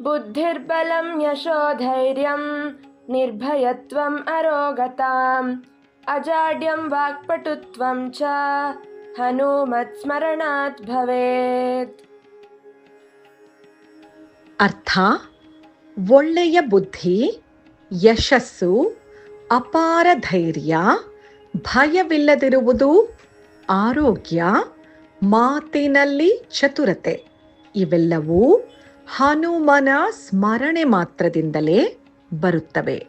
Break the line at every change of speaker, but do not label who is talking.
बुद्धिर्बलं यशोधैर्यं निर्भयत्वम् अरोगताम् अजाड्यं वाक्पटुत्वं च हनुमत्स्मरणात् भवेत्
ಅರ್ಥ ಒಳ್ಳೆಯ ಬುದ್ಧಿ ಯಶಸ್ಸು ಅಪಾರ ಧೈರ್ಯ ಭಯವಿಲ್ಲದಿರುವುದು ಆರೋಗ್ಯ ಮಾತಿನಲ್ಲಿ ಚತುರತೆ ಇವೆಲ್ಲವೂ ಹನುಮನ ಸ್ಮರಣೆ ಮಾತ್ರದಿಂದಲೇ ಬರುತ್ತವೆ.